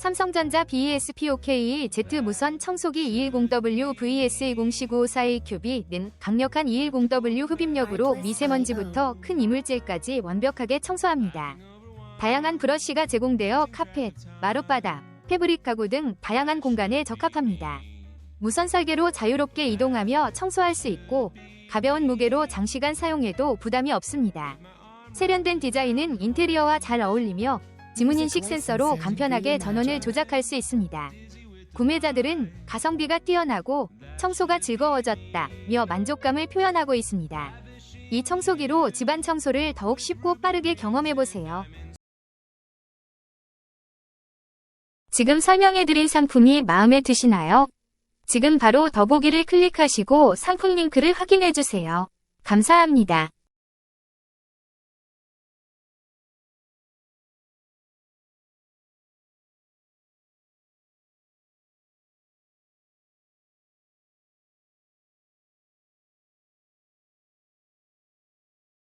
삼성전자 BESPOK Z 무선 청소기 210W VS101542큐비는 강력한 210W 흡입력으로 미세먼지부터 큰 이물질까지 완벽하게 청소합니다. 다양한 브러쉬가 제공되어 카펫, 마룻바닥, 패브릭 가구 등 다양한 공간에 적합합니다. 무선 설계로 자유롭게 이동하며 청소할 수 있고 가벼운 무게로 장시간 사용해도 부담이 없습니다. 세련된 디자인은 인테리어와 잘 어울리며 지문 인식 센서로 간편하게 전원을 조작할 수 있습니다. 구매자들은 가성비가 뛰어나고 청소가 즐거워졌다며 만족감을 표현하고 있습니다. 이 청소기로 집안 청소를 더욱 쉽고 빠르게 경험해보세요. 지금 설명해드린 상품이 마음에 드시나요? 지금 바로 더보기를 클릭하시고 상품 링크를 확인해주세요. 감사합니다.